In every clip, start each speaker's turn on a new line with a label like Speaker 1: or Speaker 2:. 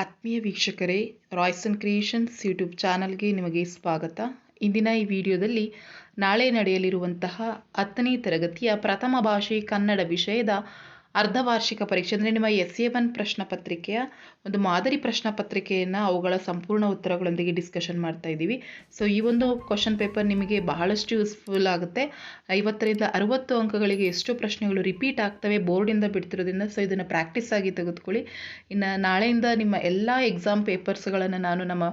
Speaker 1: ಆತ್ಮೀಯ ವೀಕ್ಷಕರೇ Royson creations YouTube ಚಾನಲ್ಗೆ ನಿಮಗೆ ಸ್ವಾಗತ. ಇಂದಿನ ಈ ವಿಡಿಯೋದಲ್ಲಿ ನಾಳೆ ನಡೆಯಲಿರುವಂತಹ ಹತ್ತನೇ ತರಗತಿಯ ಪ್ರಥಮ ಭಾಷೆ ಕನ್ನಡ ವಿಷಯದ ಅರ್ಧವಾರ್ಷಿಕ ಪರೀಕ್ಷೆ ಅಂದರೆ ನಿಮ್ಮ ಎಸ್ ಎ ಒನ್ ಪ್ರಶ್ನೆ ಪತ್ರಿಕೆಯ ಒಂದು ಮಾದರಿ ಪ್ರಶ್ನೆ ಪತ್ರಿಕೆಯನ್ನು ಅವುಗಳ ಸಂಪೂರ್ಣ ಉತ್ತರಗಳೊಂದಿಗೆ ಡಿಸ್ಕಷನ್ ಮಾಡ್ತಾ ಇದ್ದೀವಿ. ಸೊ ಈ ಒಂದು ಕ್ವಶನ್ ಪೇಪರ್ ನಿಮಗೆ ಬಹಳಷ್ಟು ಯೂಸ್ಫುಲ್ ಆಗುತ್ತೆ. ಐವತ್ತರಿಂದ ಅರುವತ್ತು ಅಂಕಗಳಿಗೆ ಎಷ್ಟು ಪ್ರಶ್ನೆಗಳು ರಿಪೀಟ್ ಆಗ್ತವೆ ಬೋರ್ಡಿಂದ ಬಿಡ್ತಿರೋದ್ರಿಂದ ಸೊ ಇದನ್ನು ಪ್ರಾಕ್ಟೀಸ್ ಆಗಿ ತೆಗೆದುಕೊಳ್ಳಿ. ಇನ್ನು ನಾಳೆಯಿಂದ ನಿಮ್ಮ ಎಲ್ಲ ಎಕ್ಸಾಮ್ ಪೇಪರ್ಸ್ಗಳನ್ನು ನಾನು ನಮ್ಮ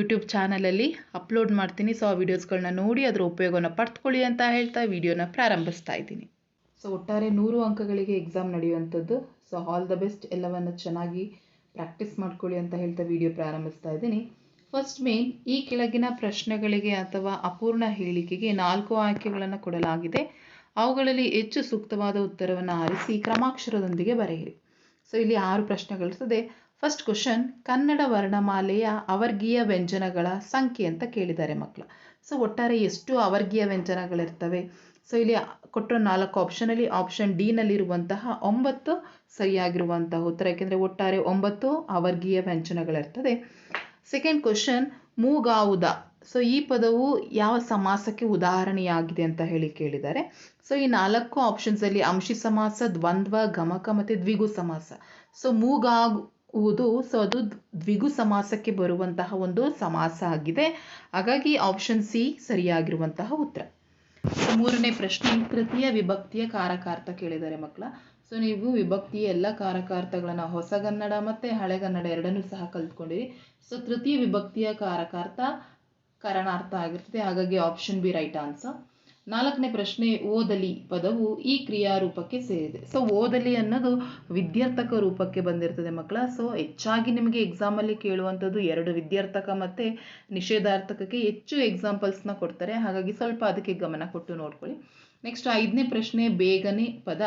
Speaker 1: ಯೂಟ್ಯೂಬ್ ಚಾನಲಲ್ಲಿ ಅಪ್ಲೋಡ್ ಮಾಡ್ತೀನಿ. ಸೊ ಆ ವಿಡಿಯೋಸ್ಗಳನ್ನ ನೋಡಿ ಅದರ ಉಪಯೋಗವನ್ನು ಪಡೆದುಕೊಳ್ಳಿ ಅಂತ ಹೇಳ್ತಾ ವಿಡಿಯೋನ ಪ್ರಾರಂಭಿಸ್ತಾ ಇದ್ದೀನಿ. ಸೊ ಒಟ್ಟಾರೆ ನೂರು ಅಂಕಗಳಿಗೆ ಎಕ್ಸಾಮ್ ನಡೆಯುವಂಥದ್ದು. ಸೊ ಆಲ್ ದ ಬೆಸ್ಟ್ ಎಲ್ಲವನ್ನು ಚೆನ್ನಾಗಿ ಪ್ರಾಕ್ಟೀಸ್ ಮಾಡ್ಕೊಳ್ಳಿ ಅಂತ ಹೇಳ್ತಾ ವಿಡಿಯೋ ಪ್ರಾರಂಭಿಸ್ತಾ ಇದ್ದೀನಿ. ಫಸ್ಟ್ ಮೇನ್ ಈ ಕೆಳಗಿನ ಪ್ರಶ್ನೆಗಳಿಗೆ ಅಥವಾ ಅಪೂರ್ಣ ಹೇಳಿಕೆಗೆ ನಾಲ್ಕು ಆಯ್ಕೆಗಳನ್ನು ಕೊಡಲಾಗಿದೆ. ಅವುಗಳಲ್ಲಿ ಹೆಚ್ಚು ಸೂಕ್ತವಾದ ಉತ್ತರವನ್ನು ಆರಿಸಿ ಕ್ರಮಾಕ್ಷರದೊಂದಿಗೆ ಬರೆಯಿರಿ. ಸೊ ಇಲ್ಲಿ ಆರು ಪ್ರಶ್ನೆಗಳಿರ್ತದೆ ಫಸ್ಟ್ ಕ್ವಶನ್ ಕನ್ನಡ ವರ್ಣಮಾಲೆಯ ಅವರ್ಗೀಯ ವ್ಯಂಜನಗಳ ಸಂಖ್ಯೆ ಅಂತ ಕೇಳಿದ್ದಾರೆ ಮಕ್ಕಳು. ಸೊ ಒಟ್ಟಾರೆ ಎಷ್ಟು ಅವರ್ಗೀಯ ವ್ಯಂಜನಗಳಿರ್ತವೆ? ಸೊ ಇಲ್ಲಿ ಕೊಟ್ಟಿರೋ ನಾಲ್ಕು ಆಪ್ಷನಲ್ಲಿ ಆಪ್ಷನ್ ಡಿನಲ್ಲಿರುವಂತಹ ಒಂಬತ್ತು ಸರಿಯಾಗಿರುವಂತಹ ಉತ್ತರ, ಯಾಕೆಂದರೆ ಒಟ್ಟಾರೆ ಒಂಬತ್ತು ಅವರ್ಗೀಯ ವ್ಯಂಜನಗಳಿರ್ತದೆ. ಸೆಕೆಂಡ್ ಕ್ವಶನ್ ಮೂಗಾವುದ. ಸೊ ಈ ಪದವು ಯಾವ ಸಮಾಸಕ್ಕೆ ಉದಾಹರಣೆಯಾಗಿದೆ ಅಂತ ಹೇಳಿ ಕೇಳಿದ್ದಾರೆ. ಸೊ ಈ ನಾಲ್ಕು ಆಪ್ಷನ್ಸಲ್ಲಿ ಅಂಶಿ ಸಮಾಸ, ದ್ವಂದ್ವ, ಗಮಕ ಮತ್ತು ದ್ವಿಗು ಸಮಾಸ. ಸೊ ಮೂಗಾಗುವುದು ಸೊ ಅದು ದ್ವಿಗು ಸಮಾಸಕ್ಕೆ ಬರುವಂತಹ ಒಂದು ಸಮಾಸ ಆಗಿದೆ. ಹಾಗಾಗಿ ಆಪ್ಷನ್ ಸಿ ಸರಿಯಾಗಿರುವಂತಹ ಉತ್ತರ. ಮೂರನೇ ಪ್ರಶ್ನೆ ತೃತೀಯ ವಿಭಕ್ತಿಯ ಕಾರಕಾರ್ಥ ಕೇಳಿದ್ದಾರೆ ಮಕ್ಕಳ ಸೊ ನೀವು ವಿಭಕ್ತಿಯ ಎಲ್ಲ ಕಾರಕಾರ್ಥಗಳನ್ನು ಹೊಸಗನ್ನಡ ಮತ್ತು ಹಳೆಗನ್ನಡ ಎರಡನ್ನೂ ಸಹ ಕಲ್ತ್ಕೊಂಡಿರಿ. ಸೊ ತೃತೀಯ ವಿಭಕ್ತಿಯ ಕಾರಕಾರ್ಥ ಕರಣಾರ್ಥ ಆಗಿರ್ತದೆ, ಹಾಗಾಗಿ ಆಪ್ಷನ್ ಬಿ ರೈಟ್ ಆನ್ಸರ್ ನಾಲ್ಕನೇ ಪ್ರಶ್ನೆ, ಓದಲಿ ಪದವು ಈ ಕ್ರಿಯಾರೂಪಕ್ಕೆ ಸೇರಿದೆ. ಸೊ ಓದಲಿ ಅನ್ನೋದು ವಿದ್ಯಾರ್ಥಕ ರೂಪಕ್ಕೆ ಬಂದಿರ್ತದೆ ಮಕ್ಕಳ. ಸೊ ಹೆಚ್ಚಾಗಿ ನಿಮಗೆ ಎಕ್ಸಾಮಲ್ಲಿ ಕೇಳುವಂಥದ್ದು ಎರಡು ವಿದ್ಯಾರ್ಥಕ ಮತ್ತು ನಿಷೇಧಾರ್ಥಕಕ್ಕೆ ಹೆಚ್ಚು ಎಕ್ಸಾಂಪಲ್ಸ್ನ ಕೊಡ್ತಾರೆ. ಹಾಗಾಗಿ ಸ್ವಲ್ಪ ಅದಕ್ಕೆ ಗಮನ ಕೊಟ್ಟು ನೋಡ್ಕೊಳ್ಳಿ. ನೆಕ್ಸ್ಟ್ ಐದನೇ ಪ್ರಶ್ನೆ, ಬೇಗನೆ ಪದ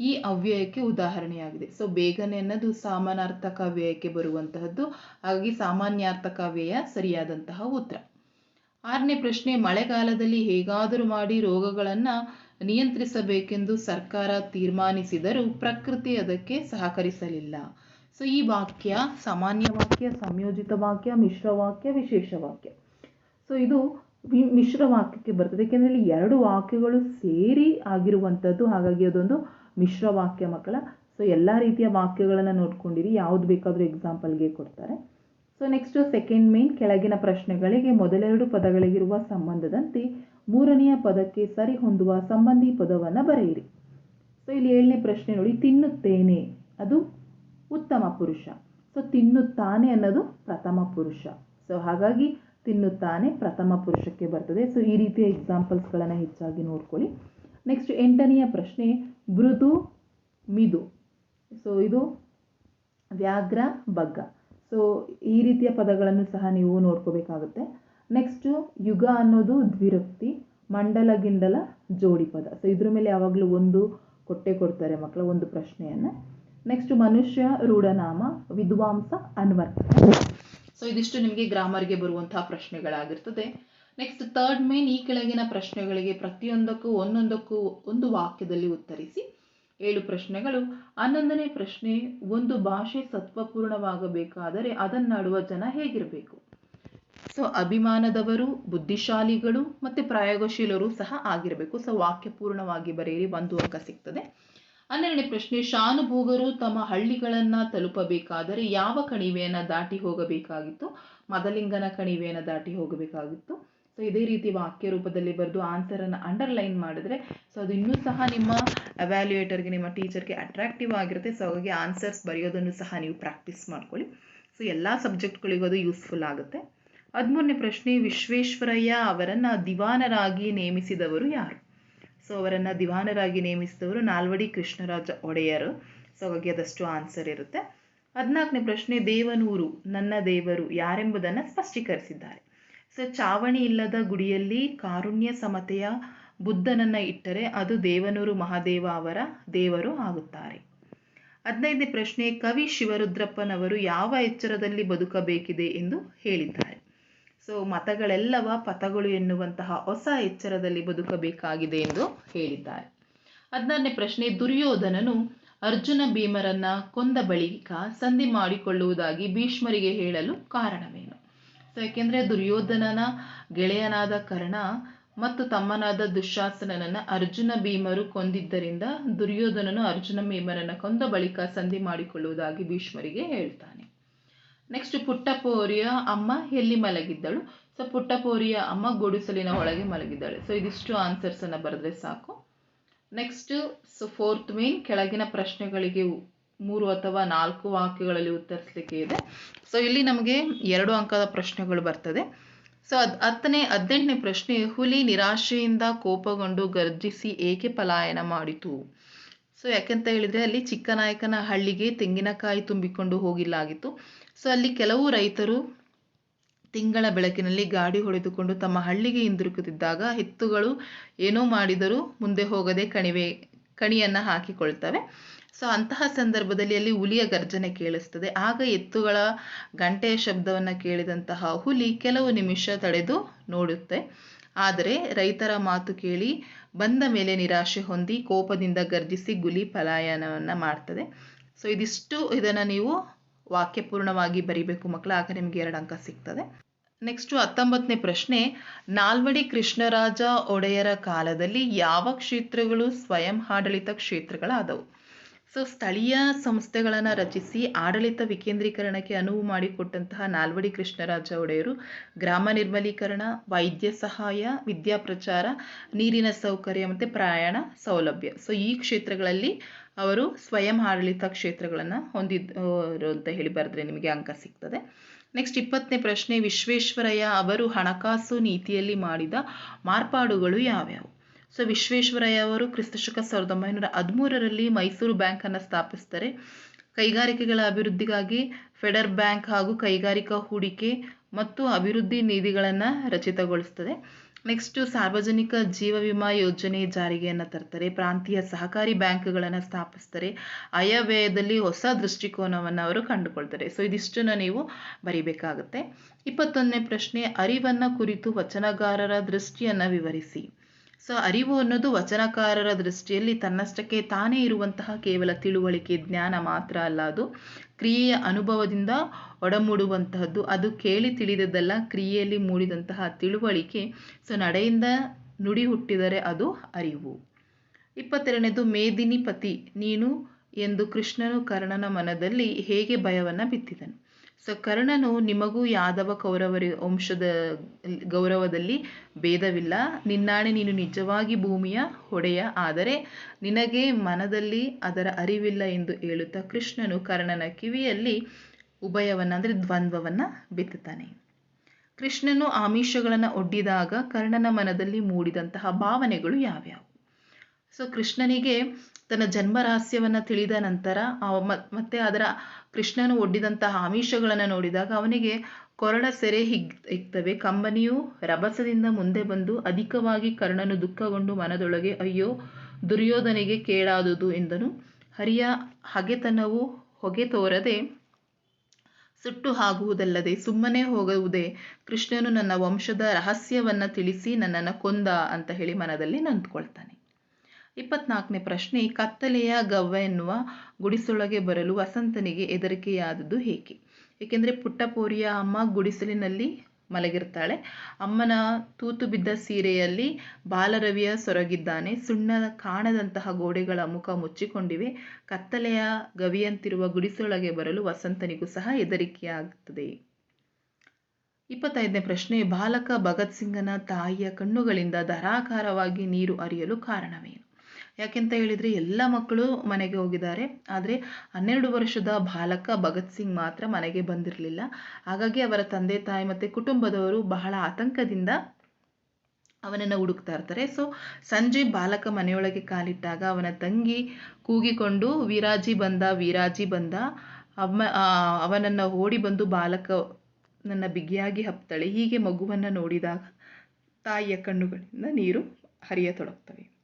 Speaker 1: ಈ ಅವ್ಯಯಕ್ಕೆ ಉದಾಹರಣೆಯಾಗಿದೆ. ಸೊ ಬೇಗನೆ ಅನ್ನೋದು ಸಾಮಾನಾರ್ಥಕ ವ್ಯಯಕ್ಕೆ ಬರುವಂತಹದ್ದು. ಹಾಗಾಗಿ ಸಾಮಾನ್ಯಾರ್ಥಕ ವ್ಯಯ ಸರಿಯಾದಂತಹ ಉತ್ತರ. ಆರನೇ ಪ್ರಶ್ನೆ, ಮಳೆಗಾಲದಲ್ಲಿ ಹೇಗಾದರೂ ಮಾಡಿ ರೋಗಗಳನ್ನು ನಿಯಂತ್ರಿಸಬೇಕೆಂದು ಸರ್ಕಾರ ತೀರ್ಮಾನಿಸಿದರೂ ಪ್ರಕೃತಿ ಅದಕ್ಕೆ ಸಹಕರಿಸಲಿಲ್ಲ. ಸೊ ಈ ವಾಕ್ಯ ಸಾಮಾನ್ಯ ವಾಕ್ಯ, ಸಂಯೋಜಿತ ವಾಕ್ಯ, ಮಿಶ್ರ ವಾಕ್ಯ, ವಿಶೇಷ ವಾಕ್ಯ. ಸೊ ಇದು ಮಿಶ್ರ ವಾಕ್ಯಕ್ಕೆ ಬರ್ತದೆ. ಏಕೆಂದರೆ ಇಲ್ಲಿ ಎರಡು ವಾಕ್ಯಗಳು ಸೇರಿ ಆಗಿರುವಂಥದ್ದು, ಹಾಗಾಗಿ ಅದೊಂದು ಮಿಶ್ರ ವಾಕ್ಯ ಮಕ್ಕಳ. ಸೊ ಎಲ್ಲ ರೀತಿಯ ವಾಕ್ಯಗಳನ್ನು ನೋಡ್ಕೊಂಡಿರಿ. ಯಾವುದು ಬೇಕಾದರೂ ಎಕ್ಸಾಂಪಲ್ಗೆ ಕೊಡ್ತಾರೆ. ಸೊ ನೆಕ್ಸ್ಟು ಸೆಕೆಂಡ್ ಮೇನ್ ಕೆಳಗಿನ ಪ್ರಶ್ನೆಗಳಿಗೆ ಮೊದಲೆರಡು ಪದಗಳಿಗಿರುವ ಸಂಬಂಧದಂತೆ ಮೂರನೆಯ ಪದಕ್ಕೆ ಸರಿ ಹೊಂದುವ ಸಂಬಂಧಿ ಪದವನ್ನು ಬರೆಯಿರಿ. ಸೊ ಇಲ್ಲಿ ಏಳನೇ ಪ್ರಶ್ನೆ ನೋಡಿ, ತಿನ್ನುತ್ತೇನೆ, ಅದು ಉತ್ತಮ ಪುರುಷ. ಸೊ ತಿನ್ನುತ್ತಾನೆ ಅನ್ನೋದು ಪ್ರಥಮ ಪುರುಷ. ಸೊ ಹಾಗಾಗಿ ತಿನ್ನುತ್ತಾನೆ ಪ್ರಥಮ ಪುರುಷಕ್ಕೆ ಬರ್ತದೆ. ಸೊ ಈ ರೀತಿಯ ಎಕ್ಸಾಂಪಲ್ಸ್ಗಳನ್ನು ಹೆಚ್ಚಾಗಿ ನೋಡ್ಕೊಳ್ಳಿ. ನೆಕ್ಸ್ಟ್ ಎಂಟನೆಯ ಪ್ರಶ್ನೆ, ಮೃದು, ಮಿದು. ಸೊ ಇದು ವ್ಯಾಘ್ರ, ಬಗ್ಗ. ಸೊ ಈ ರೀತಿಯ ಪದಗಳನ್ನು ಸಹ ನೀವು ನೋಡ್ಕೋಬೇಕಾಗುತ್ತೆ. ನೆಕ್ಸ್ಟು ಯುಗ ಅನ್ನೋದು ದ್ವಿರಕ್ತಿ, ಮಂಡಲ ಗಿಂಡಲ ಜೋಡಿ ಪದ. ಸೊ ಇದ್ರ ಮೇಲೆ ಯಾವಾಗಲೂ ಒಂದು ಕೊಟ್ಟೆ ಕೊಡ್ತಾರೆ ಮಕ್ಕಳ ಒಂದು ಪ್ರಶ್ನೆಯನ್ನು. ನೆಕ್ಸ್ಟ್ ಮನುಷ್ಯ, ರೂಢನಾಮ, ವಿದ್ವಾಂಸ, ಅನ್ವರ್ಥ. ಸೊ ಇದಿಷ್ಟು ನಿಮಗೆ ಗ್ರಾಮರ್ಗೆ ಬರುವಂತಹ ಪ್ರಶ್ನೆಗಳಾಗಿರ್ತದೆ. ನೆಕ್ಸ್ಟ್ ಥರ್ಡ್ ಮೇನ್ ಈ ಕೆಳಗಿನ ಪ್ರಶ್ನೆಗಳಿಗೆ ಪ್ರತಿಯೊಂದಕ್ಕೂ ಒಂದೊಂದಕ್ಕೂ ಒಂದು ವಾಕ್ಯದಲ್ಲಿ ಉತ್ತರಿಸಿ ಏಳು ಪ್ರಶ್ನೆಗಳು. ಹನ್ನೊಂದನೇ ಪ್ರಶ್ನೆ, ಒಂದು ಭಾಷೆ ಸತ್ವಪೂರ್ಣವಾಗಬೇಕಾದರೆ ಅದನ್ನಾಡುವ ಜನ ಹೇಗಿರಬೇಕು? ಸೊ, ಅಭಿಮಾನದವರು, ಬುದ್ಧಿಶಾಲಿಗಳು ಮತ್ತು ಪ್ರಯೋಗಶೀಲರು ಸಹ ಆಗಿರಬೇಕು. ಸೊ ವಾಕ್ಯಪೂರ್ಣವಾಗಿ ಬರೆಯಿರಿ, ಒಂದು ಅಂಕ ಸಿಗ್ತದೆ. ಹನ್ನೆರಡನೇ ಪ್ರಶ್ನೆ, ಶಾನುಭೋಗರು ತಮ್ಮ ಹಳ್ಳಿಗಳನ್ನು ತಲುಪಬೇಕಾದರೆ ಯಾವ ಕಣಿವೆಯನ್ನು ದಾಟಿ ಹೋಗಬೇಕಾಗಿತ್ತು? ಮದಲಿಂಗನ ಕಣಿವೆಯನ್ನು ದಾಟಿ ಹೋಗಬೇಕಾಗಿತ್ತು. ಸೊ ಇದೇ ರೀತಿ ವಾಕ್ಯ ರೂಪದಲ್ಲಿ ಬರೆದು ಆನ್ಸರನ್ನು ಅಂಡರ್ಲೈನ್ ಮಾಡಿದ್ರೆ ಸೊ ಅದು ಇನ್ನೂ ಸಹ ನಿಮ್ಮ ಅವ್ಯಾಲ್ಯೂಯೇಟರ್ಗೆ ನಿಮ್ಮ ಟೀಚರ್ಗೆ ಅಟ್ರಾಕ್ಟಿವ್ ಆಗಿರುತ್ತೆ. ಸೊ ಹಾಗಾಗಿ ಆನ್ಸರ್ಸ್ ಬರೆಯೋದನ್ನು ಸಹ ನೀವು ಪ್ರಾಕ್ಟೀಸ್ ಮಾಡ್ಕೊಳ್ಳಿ. ಸೊ ಎಲ್ಲ ಸಬ್ಜೆಕ್ಟ್ಗಳಿಗೂ ಅದು ಯೂಸ್ಫುಲ್ ಆಗುತ್ತೆ. ಹದಿಮೂರನೇ ಪ್ರಶ್ನೆ, ವಿಶ್ವೇಶ್ವರಯ್ಯ ಅವರನ್ನು ದಿವಾನರಾಗಿ ನೇಮಿಸಿದವರು ಯಾರು? ಸೊ ಅವರನ್ನು ದಿವಾನರಾಗಿ ನೇಮಿಸಿದವರು ನಾಲ್ವಡಿ ಕೃಷ್ಣರಾಜ ಒಡೆಯರು. ಸೊ ಹಾಗಾಗಿ ಅದಷ್ಟು ಆನ್ಸರ್ ಇರುತ್ತೆ. ಹದಿನಾಲ್ಕನೇ ಪ್ರಶ್ನೆ, ದೇವನೂರು, ನನ್ನ ದೇವರು ಯಾರೆಂಬುದನ್ನು ಸ್ಪಷ್ಟೀಕರಿಸಿದ್ದಾರೆ. ಸೊ ಚಾವಣಿ ಇಲ್ಲದ ಗುಡಿಯಲ್ಲಿ ಕಾರುಣ್ಯ ಸಮತೆಯ ಬುದ್ಧನನ್ನು ಇಟ್ಟರೆ ಅದು ದೇವನೂರು ಮಹಾದೇವ ಅವರ ದೇವರು ಆಗುತ್ತಾರೆ. ಹದಿನೈದನೇ ಪ್ರಶ್ನೆ, ಕವಿ ಶಿವರುದ್ರಪ್ಪನವರು ಯಾವ ಎಚ್ಚರದಲ್ಲಿ ಬದುಕಬೇಕಿದೆ ಎಂದು ಹೇಳಿದ್ದಾರೆ. ಸೊ, ಮತಗಳೆಲ್ಲವ ಪಥಗಳು ಎನ್ನುವಂತಹ ಹೊಸ ಎಚ್ಚರದಲ್ಲಿ ಬದುಕಬೇಕಾಗಿದೆ ಎಂದು ಹೇಳಿದ್ದಾರೆ. ಹದಿನಾರನೇ ಪ್ರಶ್ನೆ, ದುರ್ಯೋಧನನು ಅರ್ಜುನ ಭೀಮರನ್ನ ಕೊಂದ ಬಳಿಕ ಸಂಧಿ ಮಾಡಿಕೊಳ್ಳುವುದಾಗಿ ಭೀಷ್ಮರಿಗೆ ಹೇಳಲು ಕಾರಣವೇನು? ಯಾಕೆಂದರೆ ದುರ್ಯೋಧನನ ಗೆಳೆಯನಾದ ಕರ್ಣ ಮತ್ತು ತಮ್ಮನಾದ ದುಶಾಸನನನ್ನು ಅರ್ಜುನ ಭೀಮರು ಕೊಂದಿದ್ದರಿಂದ ದುರ್ಯೋಧನನು ಅರ್ಜುನ ಭೀಮರನ್ನ ಕೊಂದ ಬಳಿಕ ಸಂಧಿ ಮಾಡಿಕೊಳ್ಳುವುದಾಗಿ ಭೀಷ್ಮರಿಗೆ ಹೇಳ್ತಾನೆ. ನೆಕ್ಸ್ಟ್ ಪುಟ್ಟಪೋರಿಯ ಅಮ್ಮ ಎಲ್ಲಿ ಮಲಗಿದ್ದಳು? ಸೊ ಪುಟ್ಟಪೋರಿಯ ಅಮ್ಮ ಗುಡಿಸಲಿನ ಒಳಗೆ ಮಲಗಿದ್ದಾಳೆ. ಸೊ ಇದಿಷ್ಟು ಆನ್ಸರ್ಸನ್ನು ಬರೆದ್ರೆ ಸಾಕು. ನೆಕ್ಸ್ಟ್ ಸೊ ಫೋರ್ತ್ ಮೇನ್ ಕೆಳಗಿನ ಪ್ರಶ್ನೆಗಳಿಗೆ ಮೂರು ಅಥವಾ ನಾಲ್ಕು ವಾಕ್ಯಗಳಲ್ಲಿ ಉತ್ತರಿಸಲಿಕ್ಕೆ ಇದೆ. ಸೊ ಇಲ್ಲಿ ನಮಗೆ ಎರಡು ಅಂಕದ ಪ್ರಶ್ನೆಗಳು ಬರ್ತದೆ. ಸೊ ಅದ್ ಹತ್ತನೇ, ಹದಿನೆಂಟನೇ ಪ್ರಶ್ನೆ, ಹುಲಿ ನಿರಾಶೆಯಿಂದ ಕೋಪಗೊಂಡು ಗರ್ಜಿಸಿ ಏಕೆ ಪಲಾಯನ ಮಾಡಿತು? ಸೊ ಯಾಕೆಂತ ಹೇಳಿದರೆ ಅಲ್ಲಿ ಚಿಕ್ಕನಾಯಕನ ಹಳ್ಳಿಗೆ ತೆಂಗಿನಕಾಯಿ ತುಂಬಿಕೊಂಡು ಹೋಗಿಲ್ಲಾಗಿತ್ತು. ಸೊ ಅಲ್ಲಿ ಕೆಲವು ರೈತರು ತಿಂಗಳ ಬೆಳಕಿನಲ್ಲಿ ಗಾಡಿ ಹೊಡೆದುಕೊಂಡು ತಮ್ಮ ಹಳ್ಳಿಗೆ ಹಿಂದಿರುಗುತ್ತಿದ್ದಾಗ ಎತ್ತುಗಳು ಏನೋ ಮಾಡಿದರೂ ಮುಂದೆ ಹೋಗದೆ ಕಣಿವೆ, ಕಣಿಯನ್ನು ಹಾಕಿಕೊಳ್ತವೆ. ಸೊ ಅಂತಹ ಸಂದರ್ಭದಲ್ಲಿ ಅಲ್ಲಿ ಹುಲಿಯ ಗರ್ಜನೆ ಕೇಳಿಸ್ತದೆ. ಆಗ ಎತ್ತುಗಳ ಗಂಟೆಯ ಶಬ್ದವನ್ನು ಕೇಳಿದಂತಹ ಹುಲಿ ಕೆಲವು ನಿಮಿಷ ತಡೆದು ನೋಡುತ್ತೆ. ಆದರೆ ರೈತರ ಮಾತು ಕೇಳಿ ಬಂದ ಮೇಲೆ ನಿರಾಶೆ ಹೊಂದಿ ಕೋಪದಿಂದ ಗರ್ಜಿಸಿ ಗುಲಿ ಪಲಾಯನವನ್ನು ಮಾಡ್ತದೆ. ಸೊ ಇದಿಷ್ಟು ಇದನ್ನು ನೀವು ವಾಕ್ಯಪೂರ್ಣವಾಗಿ ಬರಿಬೇಕು ಮಕ್ಕಳು ಆಗ ನಿಮಗೆ ಎರಡು ಅಂಕ ಸಿಗ್ತದೆ. ನೆಕ್ಸ್ಟು ಹತ್ತೊಂಬತ್ತನೇ ಪ್ರಶ್ನೆ, ನಾಲ್ವಡಿ ಕೃಷ್ಣರಾಜ ಒಡೆಯರ ಕಾಲದಲ್ಲಿ ಯಾವ ಕ್ಷೇತ್ರಗಳು ಸ್ವಯಂ ಆಡಳಿತ ಕ್ಷೇತ್ರಗಳಾದವು? ಸೊ ಸ್ಥಳೀಯ ಸಂಸ್ಥೆಗಳನ್ನು ರಚಿಸಿ ಆಡಳಿತ ವಿಕೇಂದ್ರೀಕರಣಕ್ಕೆ ಅನುವು ಮಾಡಿಕೊಟ್ಟಂತಹ ನಾಲ್ವಡಿ ಕೃಷ್ಣರಾಜ ಒಡೆಯರು, ಗ್ರಾಮ ನಿರ್ಮಲೀಕರಣ, ವೈದ್ಯ ಸಹಾಯ, ವಿದ್ಯಾ ಪ್ರಚಾರ, ನೀರಿನ ಸೌಕರ್ಯ ಮತ್ತು ಪ್ರಯಾಣ ಸೌಲಭ್ಯ. ಸೊ ಈ ಕ್ಷೇತ್ರಗಳಲ್ಲಿ ಅವರು ಸ್ವಯಂ ಆಡಳಿತ ಕ್ಷೇತ್ರಗಳನ್ನು ಹೊಂದಿದ್ದರು ಅಂತ ಹೇಳಿ ಬರೆದ್ರೆ ನಿಮಗೆ ಅಂಕ ಸಿಗ್ತದೆ. ನೆಕ್ಸ್ಟ್ ಇಪ್ಪತ್ತನೇ ಪ್ರಶ್ನೆ, ವಿಶ್ವೇಶ್ವರಯ್ಯ ಅವರು ಹಣಕಾಸು ನೀತಿಯಲ್ಲಿ ಮಾಡಿದ ಮಾರ್ಪಾಡುಗಳು ಯಾವ್ಯಾವು? ಸೊ ವಿಶ್ವೇಶ್ವರಯ್ಯ ಅವರು ಕ್ರಿಸ್ತಶಕ ಸಾವಿರದ ಒಂಬೈನೂರ ಹದಿಮೂರರಲ್ಲಿ ಮೈಸೂರು ಬ್ಯಾಂಕನ್ನು ಸ್ಥಾಪಿಸ್ತಾರೆ. ಕೈಗಾರಿಕೆಗಳ ಅಭಿವೃದ್ಧಿಗಾಗಿ ಫೆಡರ್ ಬ್ಯಾಂಕ್ ಹಾಗೂ ಕೈಗಾರಿಕಾ ಹೂಡಿಕೆ ಮತ್ತು ಅಭಿವೃದ್ಧಿ ನಿಧಿಗಳನ್ನು ರಚಿತಗೊಳಿಸ್ತದೆ. ನೆಕ್ಸ್ಟು ಸಾರ್ವಜನಿಕ ಜೀವ ವಿಮಾ ಯೋಜನೆ ಜಾರಿಗೆಯನ್ನು ತರ್ತಾರೆ. ಪ್ರಾಂತೀಯ ಸಹಕಾರಿ ಬ್ಯಾಂಕ್ಗಳನ್ನು ಸ್ಥಾಪಿಸ್ತಾರೆ. ಆಯವ್ಯಯದಲ್ಲಿ ಹೊಸ ದೃಷ್ಟಿಕೋನವನ್ನು ಅವರು ಕಂಡುಕೊಳ್ತಾರೆ. ಸೊ ಇದಿಷ್ಟನ್ನು ನೀವು ಬರಿಬೇಕಾಗುತ್ತೆ. ಇಪ್ಪತ್ತೊಂದನೇ ಪ್ರಶ್ನೆ, ಅರಿವನ್ನು ಕುರಿತು ವಚನಗಾರರ ದೃಷ್ಟಿಯನ್ನು ವಿವರಿಸಿ. ಸೊ ಅರಿವು ಅನ್ನೋದು ವಚನಕಾರರ ದೃಷ್ಟಿಯಲ್ಲಿ ತನ್ನಷ್ಟಕ್ಕೆ ತಾನೇ ಇರುವಂತಹ ಕೇವಲ ತಿಳುವಳಿಕೆ, ಜ್ಞಾನ ಮಾತ್ರ ಅಲ್ಲ ಅದು. ಕ್ರಿಯೆಯ ಅನುಭವದಿಂದ ಒಡಮೂಡುವಂತಹದ್ದು. ಅದು ಕೇಳಿ ತಿಳಿದದ್ದಲ್ಲ, ಕ್ರಿಯೆಯಲ್ಲಿ ಮೂಡಿದಂತಹ ತಿಳುವಳಿಕೆ. ಸೊ ನಡೆಯಿಂದ ನುಡಿ ಹುಟ್ಟಿದರೆ ಅದು ಅರಿವು. ಇಪ್ಪತ್ತೆರಡನೇದು ಮೇದಿನಿ ಪತಿ ನೀನು ಎಂದು ಕೃಷ್ಣನು ಕರ್ಣನ ಮನದಲ್ಲಿ ಹೇಗೆ ಭಯವನ್ನು ಬಿತ್ತಿದನು. ಸೊ ಕರ್ಣನು ನಿಮಗೂ ಯಾದವ ಕೌರವರ ವಂಶದ ಗೌರವದಲ್ಲಿ ಭೇದವಿಲ್ಲ ನಿನ್ನಾಣೆ ನೀನು ನಿಜವಾಗಿ ಭೂಮಿಯ ಹೊಡೆಯ ಆದರೆ ನಿನಗೆ ಮನದಲ್ಲಿ ಅದರ ಅರಿವಿಲ್ಲ ಎಂದು ಹೇಳುತ್ತಾ ಕೃಷ್ಣನು ಕರ್ಣನ ಕಿವಿಯಲ್ಲಿ ಉಭಯವನ್ನು ಅಂದರೆ ದ್ವಂದ್ವವನ್ನು ಬಿತ್ತುತ್ತಾನೆ ಕೃಷ್ಣನು ಆಮಿಷಗಳನ್ನು ಒಡ್ಡಿದಾಗ ಕರ್ಣನ ಮನದಲ್ಲಿ ಮೂಡಿದಂತಹ ಭಾವನೆಗಳು ಯಾವ್ಯಾವು ಸೊ ಕೃಷ್ಣನಿಗೆ ತನ್ನ ಜನ್ಮ ರಹಸ್ಯವನ್ನು ತಿಳಿದ ನಂತರ ಮತ್ತೆ ಅದರ ಕೃಷ್ಣನು ಒಡ್ಡಿದಂತಹ ಆಮಿಷಗಳನ್ನು ನೋಡಿದಾಗ ಅವನಿಗೆ ಕೊರಳ ಸೆರೆ ಹಿಗ್ ಇಕ್ತವೆ ಕಂಬನಿಯು ರಭಸದಿಂದ ಮುಂದೆ ಬಂದು ಅಧಿಕವಾಗಿ ಕರ್ಣನು ದುಃಖಗೊಂಡು ಮನದೊಳಗೆ, ಅಯ್ಯೋ, ದುರ್ಯೋಧನೆಗೆ ಕೇಳಾದುದು ಎಂದನು. ಹರಿಯ ಹಗೆತನವು ಹೊಗೆ ತೋರದೆ ಸುಟ್ಟು ಆಗುವುದಲ್ಲದೆ ಸುಮ್ಮನೆ ಹೋಗುವುದೇ. ಕೃಷ್ಣನು ನನ್ನ ವಂಶದ ರಹಸ್ಯವನ್ನು ತಿಳಿಸಿ ನನ್ನನ್ನು ಕೊಂದ ಅಂತ ಹೇಳಿ ಮನದಲ್ಲಿ ನೊಂದ್ಕೊಳ್ತಾನೆ. ಇಪ್ಪತ್ನಾಲ್ಕನೇ ಪ್ರಶ್ನೆ, ಕತ್ತಲೆಯ ಗವ್ವ ಎನ್ನುವ ಗುಡಿಸೊಳಗೆ ಬರಲು ವಸಂತನಿಗೆ ಹೆದರಿಕೆಯಾದದ್ದು ಏಕೆ? ಏಕೆಂದರೆ ಪುಟ್ಟಪೋರಿಯ ಅಮ್ಮ ಗುಡಿಸಲಿನಲ್ಲಿ ಮಲಗಿರ್ತಾಳೆ. ಅಮ್ಮನ ತೂತು ಬಿದ್ದ ಸೀರೆಯಲ್ಲಿ ಬಾಲರವಿಯ ಸೊರಗಿದ್ದಾನೆ. ಸುಣ್ಣ ಕಾಣದಂತಹ ಗೋಡೆಗಳ ಮುಖ ಮುಚ್ಚಿಕೊಂಡಿವೆ. ಕತ್ತಲೆಯ ಗವಿಯಂತಿರುವ ಗುಡಿಸೊಳಗೆ ಬರಲು ವಸಂತನಿಗೂ ಸಹ ಹೆದರಿಕೆಯಾಗುತ್ತದೆ. ಇಪ್ಪತ್ತೈದನೇ ಪ್ರಶ್ನೆ, ಬಾಲಕ ಭಗತ್ ಸಿಂಗನ ತಾಯಿಯ ಕಣ್ಣುಗಳಿಂದ ಧಾರಾಕಾರವಾಗಿ ನೀರು ಹರಿಯಲು ಕಾರಣವೇನು? ಯಾಕೆಂತ ಹೇಳಿದರೆ ಎಲ್ಲ ಮಕ್ಕಳು ಮನೆಗೆ ಹೋಗಿದ್ದಾರೆ. ಆದರೆ ಹನ್ನೆರಡು ವರ್ಷದ ಬಾಲಕ ಭಗತ್ ಸಿಂಗ್ ಮಾತ್ರ ಮನೆಗೆ ಬಂದಿರಲಿಲ್ಲ. ಹಾಗಾಗಿ ಅವರ ತಂದೆ, ತಾಯಿ ಮತ್ತು ಕುಟುಂಬದವರು ಬಹಳ ಆತಂಕದಿಂದ ಅವನನ್ನು ಹುಡುಕ್ತಾ ಇರ್ತಾರೆ. ಸೊ ಸಂಜೆ ಬಾಲಕ ಮನೆಯೊಳಗೆ ಕಾಲಿಟ್ಟಾಗ ಅವನ ತಂಗಿ ಕೂಗಿಕೊಂಡು, ವೀರಾಜಿ ಬಂದ ವೀರಾಜಿ ಬಂದ. ಅಮ್ಮ ಅವನನ್ನು ಓಡಿ ಬಂದು ಬಾಲಕ ನನ್ನ ಬಿಗಿಯಾಗಿ ಹಪ್ತಾಳೆ. ಹೀಗೆ ಮಗುವನ್ನು ನೋಡಿದಾಗ ತಾಯಿಯ ಕಣ್ಣುಗಳಿಂದ ನೀರು ಹರಿಯತೊಡಗ್ತವೆ.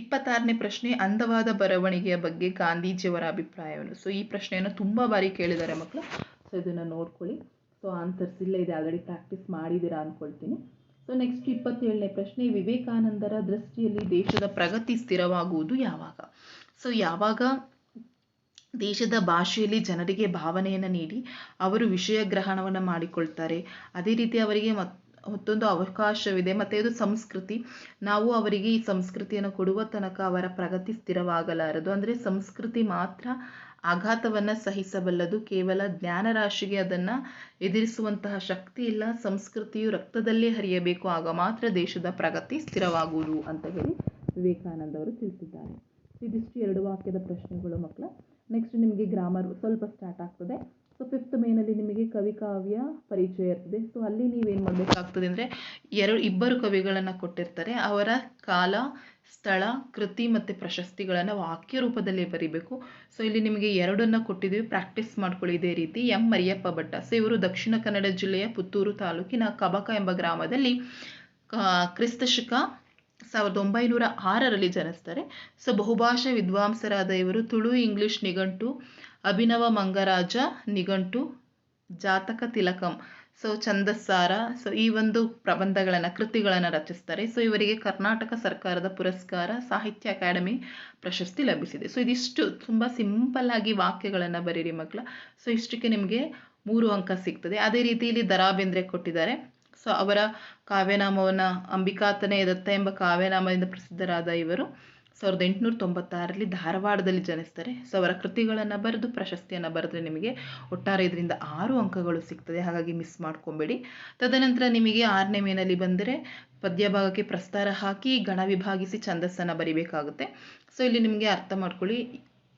Speaker 1: ಇಪ್ಪತ್ತಾರನೇ ಪ್ರಶ್ನೆ, ಅಂದವಾದ ಬರವಣಿಗೆಯ ಬಗ್ಗೆ ಗಾಂಧೀಜಿಯವರ ಅಭಿಪ್ರಾಯವನ್ನು. ಸೊ ಈ ಪ್ರಶ್ನೆಯನ್ನು ತುಂಬ ಬಾರಿ ಕೇಳಿದ್ದಾರೆ ಮಕ್ಕಳು. ಸೊ ಇದನ್ನು ನೋಡ್ಕೊಳ್ಳಿ. ಸೊ ಆನ್ಸರ್ಸ್ ಇಲ್ಲ ಇದೆ. ಆಲ್ರೆಡಿ ಪ್ರಾಕ್ಟೀಸ್ ಮಾಡಿದ್ದೀರಾ ಅಂದ್ಕೊಳ್ತೀನಿ ಸೊ ನೆಕ್ಸ್ಟ್ ಇಪ್ಪತ್ತೇಳನೇ ಪ್ರಶ್ನೆ, ವಿವೇಕಾನಂದರ ದೃಷ್ಟಿಯಲ್ಲಿ ದೇಶದ ಪ್ರಗತಿ ಸ್ಥಿರವಾಗುವುದು ಯಾವಾಗ? ಸೊ ಯಾವಾಗ ದೇಶದ ಭಾಷೆಯಲ್ಲಿ ಜನರಿಗೆ ಭಾವನೆಯನ್ನು ನೀಡಿ ಅವರು ವಿಷಯ ಗ್ರಹಣವನ್ನು ಮಾಡಿಕೊಳ್ತಾರೆ. ಅದೇ ರೀತಿ ಅವರಿಗೆ ಮತ್ ಮತ್ತೊಂದು ಅವಕಾಶವಿದೆ. ಮತ್ತು ಇದು ಸಂಸ್ಕೃತಿ. ನಾವು ಅವರಿಗೆ ಈ ಸಂಸ್ಕೃತಿಯನ್ನು ಕೊಡುವ ತನಕ ಅವರ ಪ್ರಗತಿ ಸ್ಥಿರವಾಗಲಾರದು. ಅಂದರೆ ಸಂಸ್ಕೃತಿ ಮಾತ್ರ ಆಘಾತವನ್ನು ಸಹಿಸಬಲ್ಲದು. ಕೇವಲ ಜ್ಞಾನರಾಶಿಗೆ ಅದನ್ನು ಎದುರಿಸುವಂತಹ ಶಕ್ತಿ ಇಲ್ಲ. ಸಂಸ್ಕೃತಿಯು ರಕ್ತದಲ್ಲೇ ಹರಿಯಬೇಕು. ಆಗ ಮಾತ್ರ ದೇಶದ ಪ್ರಗತಿ ಸ್ಥಿರವಾಗುವುದು ಅಂತ ಹೇಳಿ ವಿವೇಕಾನಂದ ಅವರು ತಿಳಿಸಿದ್ದಾರೆ. ಇದಿಷ್ಟು ಎರಡು ವಾಕ್ಯದ ಪ್ರಶ್ನೆಗಳು ಮಕ್ಕಳ. ನೆಕ್ಸ್ಟ್ ನಿಮಗೆ ಗ್ರಾಮರ್ ಸ್ವಲ್ಪ ಸ್ಟಾರ್ಟ್ ಆಗ್ತದೆ. ಸೊ ಫಿಫ್ತ್ ಮೇನಲ್ಲಿ ನಿಮಗೆ ಕವಿ ಕಾವ್ಯ ಪರಿಚಯ ಇರ್ತದೆ. ಸೊ ಅಲ್ಲಿ ನೀವೇನು ಮಾಡಬೇಕಾಗ್ತದೆ ಅಂದರೆ ಎರಡು, ಇಬ್ಬರು ಕವಿಗಳನ್ನು ಕೊಟ್ಟಿರ್ತಾರೆ. ಅವರ ಕಾಲ, ಸ್ಥಳ, ಕೃತಿ ಮತ್ತು ಪ್ರಶಸ್ತಿಗಳನ್ನು ವಾಕ್ಯ ರೂಪದಲ್ಲಿ ಬರೀಬೇಕು. ಸೊ ಇಲ್ಲಿ ನಿಮಗೆ ಎರಡನ್ನು ಕೊಟ್ಟಿದ್ದೀವಿ. ಪ್ರಾಕ್ಟೀಸ್ ಮಾಡ್ಕೊಳ್ಳಿ ಇದೇ ರೀತಿ. ಎಂ. ಮರಿಯಪ್ಪ ಭಟ್ಟ. ಸೊ ಇವರು ದಕ್ಷಿಣ ಕನ್ನಡ ಜಿಲ್ಲೆಯ ಪುತ್ತೂರು ತಾಲೂಕಿನ ಕಬಕ ಎಂಬ ಗ್ರಾಮದಲ್ಲಿ ಕ್ರಿಸ್ತ ಶಕ ಸಾವಿರದ ಒಂಬೈನೂರ ಆರರಲ್ಲಿ ಜನಿಸ್ತಾರೆ ಸೊ, ಬಹುಭಾಷಾ ವಿದ್ವಾಂಸರಾದ ಇವರು ತುಳು, ಇಂಗ್ಲಿಷ್ ನಿಘಂಟು, ಅಭಿನವ ಮಂಗರಾಜ, ನಿಘಂಟು, ಜಾತಕ ತಿಲಕಂ, ಸೊ, ಛಂದಸ್ಸಾರ, ಸೊ, ಈ ಒಂದು ಪ್ರಬಂಧಗಳನ್ನು, ಕೃತಿಗಳನ್ನು ರಚಿಸ್ತಾರೆ. ಸೊ, ಇವರಿಗೆ ಕರ್ನಾಟಕ ಸರ್ಕಾರದ ಪುರಸ್ಕಾರ, ಸಾಹಿತ್ಯ ಅಕಾಡೆಮಿ ಪ್ರಶಸ್ತಿ ಲಭಿಸಿದೆ. ಸೊ, ಇದಿಷ್ಟು ತುಂಬ ಸಿಂಪಲ್ ಆಗಿ ವಾಕ್ಯಗಳನ್ನು ಬರೀರಿ ಮಕ್ಕಳ. ಸೊ, ಇಷ್ಟಕ್ಕೆ ನಿಮಗೆ ಮೂರು ಅಂಕ ಸಿಗ್ತದೆ. ಅದೇ ರೀತಿ ಇಲ್ಲಿ ದರಾ ಬೇಂದ್ರೆ ಕೊಟ್ಟಿದ್ದಾರೆ. ಸೊ ಅವರ ಕಾವ್ಯನಾಮವನ್ನು ಅಂಬಿಕಾತನೇ ದತ್ತ ಎಂಬ ಕಾವ್ಯನಾಮದಿಂದ ಪ್ರಸಿದ್ಧರಾದ ಇವರು ಸಾವಿರದ ಎಂಟುನೂರ ತೊಂಬತ್ತಾರರಲ್ಲಿ ಧಾರವಾಡದಲ್ಲಿ ಜನಿಸ್ತಾರೆ. ಸೊ ಅವರ ಕೃತಿಗಳನ್ನು ಬರೆದು, ಪ್ರಶಸ್ತಿಯನ್ನು ಬರೆದ್ರೆ ನಿಮಗೆ ಒಟ್ಟಾರೆ ಇದರಿಂದ ಆರು ಅಂಕಗಳು ಸಿಗ್ತದೆ. ಹಾಗಾಗಿ ಮಿಸ್ ಮಾಡ್ಕೊಬೇಡಿ. ತದನಂತರ ನಿಮಗೆ ಆರನೇ ಮೇನಲ್ಲಿ ಬಂದರೆ ಪದ್ಯ ಭಾಗಕ್ಕೆ ಪ್ರಸ್ತಾರ ಹಾಕಿ ಗಣ ವಿಭಾಗಿಸಿ ಛಂದಸ್ಸನ್ನು ಬರಿಬೇಕಾಗುತ್ತೆ. ಸೊ ಇಲ್ಲಿ ನಿಮಗೆ ಅರ್ಥ ಮಾಡ್ಕೊಳ್ಳಿ.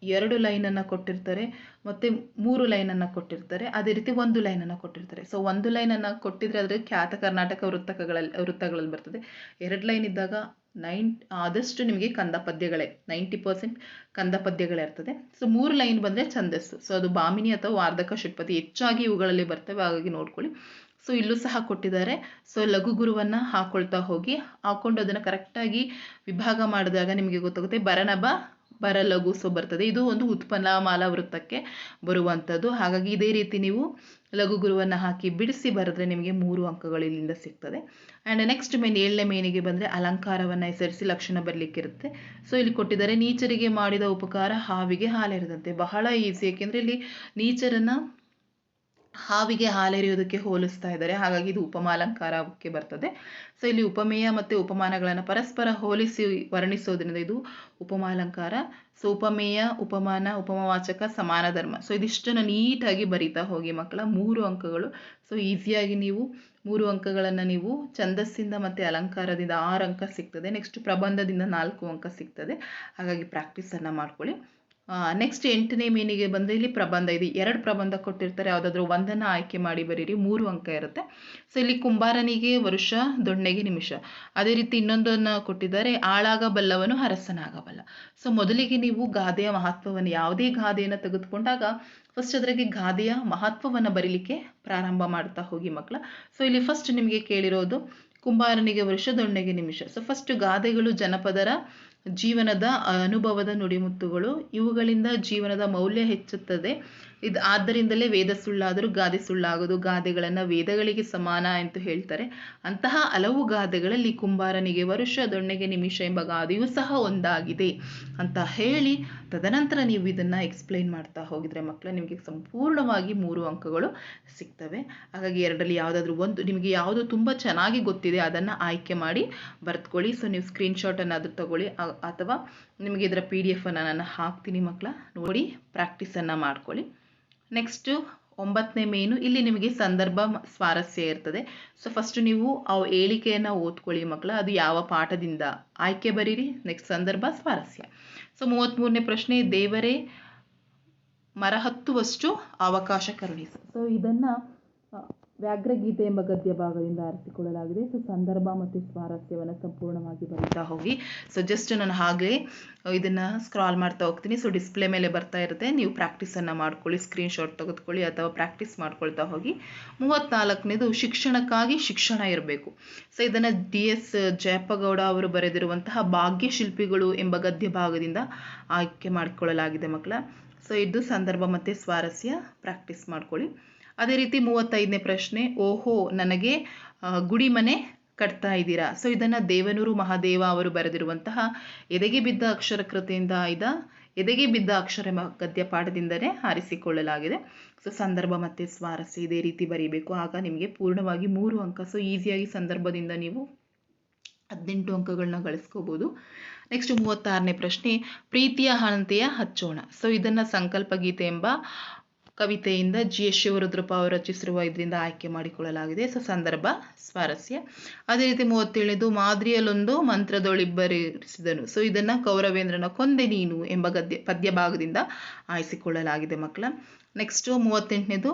Speaker 1: ಎರಡು ಲೈನನ್ನು ಕೊಟ್ಟಿರ್ತಾರೆ, ಮತ್ತು ಮೂರು ಲೈನನ್ನು ಕೊಟ್ಟಿರ್ತಾರೆ. ಅದೇ ರೀತಿ ಒಂದು ಲೈನನ್ನು ಕೊಟ್ಟಿರ್ತಾರೆ. ಸೊ ಒಂದು ಲೈನನ್ನು ಕೊಟ್ಟಿದ್ರೆ ಅದರ ಖ್ಯಾತ ಕರ್ನಾಟಕ ವೃತ್ತಕಗಳಲ್ಲಿ, ವೃತ್ತಗಳಲ್ಲಿ ಬರ್ತದೆ. ಎರಡು ಲೈನ್ ಇದ್ದಾಗ ನೈನ್, ಆದಷ್ಟು ನಿಮಗೆ ಕಂದ ಪದ್ಯಗಳೇ, ನೈಂಟಿ ಪರ್ಸೆಂಟ್ ಕಂದ ಪದ್ಯಗಳೇ ಇರ್ತದೆ. ಸೊ ಮೂರು ಲೈನ್ ಬಂದರೆ ಛಂದಸ್ಸು. ಸೊ ಅದು ಭಾಮಿನಿ ಅಥವಾ ವಾರ್ಧಕ ಷಟ್ಪದಿ ಹೆಚ್ಚಾಗಿ ಇವುಗಳಲ್ಲಿ ಬರ್ತವೆ. ಹಾಗಾಗಿ ನೋಡ್ಕೊಳ್ಳಿ. ಸೊ ಇಲ್ಲೂ ಸಹ ಕೊಟ್ಟಿದ್ದಾರೆ. ಸೊ ಲಘು ಗುರುವನ್ನು ಹಾಕೊಳ್ತಾ ಹೋಗಿ ಹಾಕ್ಕೊಂಡು ಅದನ್ನು ಕರೆಕ್ಟಾಗಿ ವಿಭಾಗ ಮಾಡಿದಾಗ ನಿಮಗೆ ಗೊತ್ತಾಗುತ್ತೆ ಬರನಬ ಬರಲಘು ಸೊ ಬರ್ತದೆ. ಇದು ಒಂದು ಉತ್ಪನ್ನ ಮಾಲಾ ವೃತ್ತಕ್ಕೆ ಬರುವಂಥದ್ದು ಹಾಗಾಗಿ ಇದೇ ರೀತಿ ನೀವು ಲಘು ಗುರುವನ್ನು ಹಾಕಿ ಬಿಡಿಸಿ ಬರೆದ್ರೆ ನಿಮಗೆ ಮೂರು ಅಂಕಗಳು ಇಲ್ಲಿಂದ ಸಿಗ್ತದೆ. ಆ್ಯಂಡ್ ನೆಕ್ಸ್ಟ್ ಮೇನ್ ಏಳನೇ ಮೇನಿಗೆ ಬಂದರೆ ಅಲಂಕಾರವನ್ನು ಹೆಸರಿಸಿ ಲಕ್ಷಣ ಬರಲಿಕ್ಕಿರುತ್ತೆ. ಸೊ ಇಲ್ಲಿ ಕೊಟ್ಟಿದ್ದಾರೆ, ನೀಚರಿಗೆ ಮಾಡಿದ ಉಪಕಾರ ಹಾವಿಗೆ ಹಾಲಿರದಂತೆ. ಬಹಳ ಈಸಿ ಏಕೆಂದರೆ ಇಲ್ಲಿ ನೀಚರನ್ನು ಹಾವಿಗೆ ಹಾಲೆರೆಯೋದಕ್ಕೆ ಹೋಲಿಸ್ತಾ ಇದ್ದಾರೆ. ಹಾಗಾಗಿ ಇದು ಉಪಮಾಲಂಕಾರಕ್ಕೆ ಬರ್ತದೆ. ಸೊ ಇಲ್ಲಿ ಉಪಮೇಯ ಮತ್ತು ಉಪಮಾನಗಳನ್ನು ಪರಸ್ಪರ ಹೋಲಿಸಿ ವರ್ಣಿಸೋದ್ರಿಂದ ಇದು ಉಪಮಾಲಂಕಾರ. ಸೊ ಉಪಮೇಯ, ಉಪಮಾನ, ಉಪಮವಾಚಕ ಸಮಾನ ಧರ್ಮ ಸೊ ಇದಿಷ್ಟನ್ನು ನೀಟಾಗಿ ಬರೀತಾ ಹೋಗಿ ಮಕ್ಕಳ ಮೂರು ಅಂಕಗಳು. ಸೊ ಈಸಿಯಾಗಿ ನೀವು ಮೂರು ಅಂಕಗಳನ್ನು ನೀವು ಛಂದಸ್ಸಿಂದ ಮತ್ತು ಅಲಂಕಾರದಿಂದ ಆರು ಅಂಕ ಸಿಗ್ತದೆ. ನೆಕ್ಸ್ಟ್ ಪ್ರಬಂಧದಿಂದ ನಾಲ್ಕು ಅಂಕ ಸಿಗ್ತದೆ. ಹಾಗಾಗಿ ಪ್ರಾಕ್ಟೀಸನ್ನು ಮಾಡ್ಕೊಳ್ಳಿ. ನೆಕ್ಸ್ಟ್ ಎಂಟನೇ ಮೀನಿಗೆ ಬಂದರೆ ಇಲ್ಲಿ ಪ್ರಬಂಧ ಇದೆ. ಎರಡು ಪ್ರಬಂಧ ಕೊಟ್ಟಿರ್ತಾರೆ. ಯಾವುದಾದ್ರೂ ಒಂದನ್ನು ಆಯ್ಕೆ ಮಾಡಿ ಬರೀರಿ. ಮೂರು ಅಂಕ ಇರುತ್ತೆ. ಸೊ ಇಲ್ಲಿ ಕುಂಬಾರನಿಗೆ ವರುಷ, ದೊಣ್ಣೆಗೆ ನಿಮಿಷ. ಅದೇ ರೀತಿ ಇನ್ನೊಂದನ್ನು ಕೊಟ್ಟಿದ್ದಾರೆ. ಆಳಾಗಬಲ್ಲವನು ಹರಸನಾಗಬಲ್ಲ ಸೊ ಮೊದಲಿಗೆ ನೀವು ಗಾದೆಯ ಮಹತ್ವವನ್ನು, ಯಾವುದೇ ಗಾದೆಯನ್ನು ತೆಗೆದುಕೊಂಡಾಗ ಫಸ್ಟ್ ಅದರಿಗೆ ಗಾದೆಯ ಮಹತ್ವವನ್ನು ಬರೀಲಿಕ್ಕೆ ಪ್ರಾರಂಭ ಮಾಡ್ತಾ ಹೋಗಿ ಮಕ್ಕಳ. ಸೊ ಇಲ್ಲಿ ಫಸ್ಟ್ ನಿಮಗೆ ಕೇಳಿರೋದು ಕುಂಬಾರನಿಗೆ ವರ್ಷ, ದೊಣ್ಣೆಗೆ ನಿಮಿಷ. ಸೊ ಫಸ್ಟ್ ಗಾದೆಗಳು ಜನಪದರ ಜೀವನದ ಅನುಭವದ ನುಡಿಮುತ್ತುಗಳು. ಇವುಗಳಿಂದ ಜೀವನದ ಮೌಲ್ಯ ಹೆಚ್ಚುತ್ತದೆ. ಇದು ಆದ್ದರಿಂದಲೇ ವೇದ ಸುಳ್ಳಾದರೂ ಗಾದೆ ಸುಳ್ಳಾಗೋದು, ಗಾದೆಗಳನ್ನು ವೇದಗಳಿಗೆ ಸಮಾನ ಅಂತ ಹೇಳ್ತಾರೆ. ಅಂತಹ ಹಲವು ಗಾದೆಗಳಲ್ಲಿ ಕುಂಬಾರನಿಗೆ ವರುಷ, ದೊಣ್ಣೆಗೆ ನಿಮಿಷ ಎಂಬ ಗಾದೆಯೂ ಸಹ ಒಂದಾಗಿದೆ ಅಂತ ಹೇಳಿ ತದನಂತರ ನೀವು ಇದನ್ನು ಎಕ್ಸ್ಪ್ಲೈನ್ ಮಾಡ್ತಾ ಹೋಗಿದ್ರೆ ಮಕ್ಕಳು ನಿಮಗೆ ಸಂಪೂರ್ಣವಾಗಿ ಮೂರು ಅಂಕಗಳು ಸಿಗ್ತವೆ. ಹಾಗಾಗಿ ಎರಡರಲ್ಲಿ ಯಾವುದಾದ್ರೂ ಒಂದು ನಿಮಗೆ ಯಾವುದು ತುಂಬ ಚೆನ್ನಾಗಿ ಗೊತ್ತಿದೆ ಅದನ್ನು ಆಯ್ಕೆ ಮಾಡಿ ಬರೆದುಕೊಳ್ಳಿ ಸೊ ನೀವು ಸ್ಕ್ರೀನ್ಶಾಟನ್ನು ಅದು ತಗೊಳ್ಳಿ. ಅಥವಾ ನಿಮಗೆ ಇದರ ಪಿ ಡಿ ಎಫನ್ನು ನಾನು ಹಾಕ್ತೀನಿ ಮಕ್ಕಳ ನೋಡಿ ಪ್ರಾಕ್ಟೀಸನ್ನು ಮಾಡ್ಕೊಳ್ಳಿ. ನೆಕ್ಸ್ಟು ಒಂಬತ್ತನೇ ಮೇನು ಇಲ್ಲಿ ನಿಮಗೆ ಸಂದರ್ಭ ಸ್ವಾರಸ್ಯ ಇರ್ತದೆ. ಸೊ ಫಸ್ಟ್ ನೀವು ಆ ಹೇಳಿಕೆಯನ್ನು ಓದ್ಕೊಳ್ಳಿ ಮಕ್ಕಳ ಅದು ಯಾವ ಪಾಠದಿಂದ ಆಯ್ಕೆ ಬರೀರಿ? ನೆಕ್ಸ್ಟ್ ಸಂದರ್ಭ ಸ್ವಾರಸ್ಯ. ಸೊ ಮೂವತ್ತ್ಮೂರನೇ ಪ್ರಶ್ನೆ, ದೇವರೇ ಮರ ಹತ್ತುವಷ್ಟು ಅವಕಾಶ ಕರುಣಿಸು. ಸೊ ಇದನ್ನು ವ್ಯಾಘ್ರಗೀತೆ ಎಂಬ ಗದ್ಯ ಭಾಗದಿಂದ ಆರಿಸಿಕೊಳ್ಳಲಾಗಿದೆ. ಸೊ ಸಂದರ್ಭ ಮತ್ತು ಸ್ವಾರಸ್ಯವನ್ನು ಸಂಪೂರ್ಣವಾಗಿ ಬರೀತಾ ಹೋಗಿ. ಸೊ ಜಸ್ಟ್ ನಾನು ಹಾಗೆ ಇದನ್ನು ಸ್ಕ್ರಾಲ್ ಮಾಡ್ತಾ ಹೋಗ್ತೀನಿ. ಸೊ ಡಿಸ್ಪ್ಲೇ ಮೇಲೆ ಬರ್ತಾ ಇರುತ್ತೆ. ನೀವು ಪ್ರಾಕ್ಟೀಸನ್ನು ಮಾಡ್ಕೊಳ್ಳಿ ಸ್ಕ್ರೀನ್ಶಾಟ್ ತೆಗೆದುಕೊಳ್ಳಿ ಅಥವಾ ಪ್ರಾಕ್ಟೀಸ್ ಮಾಡ್ಕೊಳ್ತಾ ಹೋಗಿ. ಮೂವತ್ತ್ನಾಲ್ಕನೇದು ಶಿಕ್ಷಣಕ್ಕಾಗಿ ಶಿಕ್ಷಣ ಇರಬೇಕು. ಸೊ ಇದನ್ನು ಡಿ ಎಸ್ ಜಯಪ್ಪಗೌಡ ಅವರು ಬರೆದಿರುವಂತಹ ಭಾಗ್ಯ ಶಿಲ್ಪಿಗಳು ಎಂಬ ಗದ್ಯ ಭಾಗದಿಂದ ಆಯ್ಕೆ ಮಾಡಿಕೊಳ್ಳಲಾಗಿದೆ ಮಕ್ಕಳ. ಸೊ ಇದು ಸಂದರ್ಭ ಮತ್ತು ಸ್ವಾರಸ್ಯ. ಪ್ರಾಕ್ಟೀಸ್ ಮಾಡ್ಕೊಳ್ಳಿ. ಅದೇ ರೀತಿ ಮೂವತ್ತೈದನೇ ಪ್ರಶ್ನೆ, ಓಹೋ, ನನಗೆ ಗುಡಿ ಮನೆ ಕಟ್ತಾ ಇದ್ದೀರಾ? ಸೊ, ಇದನ್ನು ದೇವನೂರು ಮಹಾದೇವ ಅವರು ಬರೆದಿರುವಂತಹ ಎದೆಗೆ ಬಿದ್ದ ಅಕ್ಷರ ಕೃತಿಯಿಂದ ಆಯ್ದ, ಎದೆಗೆ ಬಿದ್ದ ಅಕ್ಷರ ಗದ್ಯ ಪಾಠದಿಂದಲೇ ಆರಿಸಿಕೊಳ್ಳಲಾಗಿದೆ. ಸೊ, ಸಂದರ್ಭ ಮತ್ತು ಸ್ವಾರಸ್ಯ ಇದೇ ರೀತಿ ಬರೀಬೇಕು. ಆಗ ನಿಮಗೆ ಪೂರ್ಣವಾಗಿ ಮೂರು ಅಂಕ, ಸೊ, ಈಸಿಯಾಗಿ ಸಂದರ್ಭದಿಂದ ನೀವು ಹದಿನೆಂಟು ಅಂಕಗಳನ್ನ ಗಳಿಸ್ಕೋಬೋದು. ನೆಕ್ಸ್ಟ್ ಮೂವತ್ತಾರನೇ ಪ್ರಶ್ನೆ, ಪ್ರೀತಿಯ ಹಣತೆಯ ಹಚ್ಚೋಣ. ಸೊ, ಇದನ್ನು ಸಂಕಲ್ಪ ಗೀತೆ ಎಂಬ ಕವಿತೆಯಿಂದ ಜಿ ಎಸ್ ಶಿವರುದ್ರಪ್ಪ ಅವರು ರಚಿಸಿರುವ ಇದರಿಂದ ಆಯ್ಕೆ ಮಾಡಿಕೊಳ್ಳಲಾಗಿದೆ. ಸೊ ಸಂದರ್ಭ ಸ್ವಾರಸ್ಯ. ಅದೇ ರೀತಿ ಮೂವತ್ತೇಳನೇದು ಮಾದರಿಯಲ್ಲೊಂದು ಮಂತ್ರದೊಳಿಬ್ಬರಿಸಿದನು. ಸೊ ಇದನ್ನು ಕೌರವೇಂದ್ರನ ಕೊಂದೆ ನೀನು ಎಂಬ ಗದ್ಯ ಪದ್ಯ ಭಾಗದಿಂದ ಆಯ್ಸಿಕೊಳ್ಳಲಾಗಿದೆ ಮಕ್ಕಳ. ನೆಕ್ಸ್ಟು ಮೂವತ್ತೆಂಟನೇದು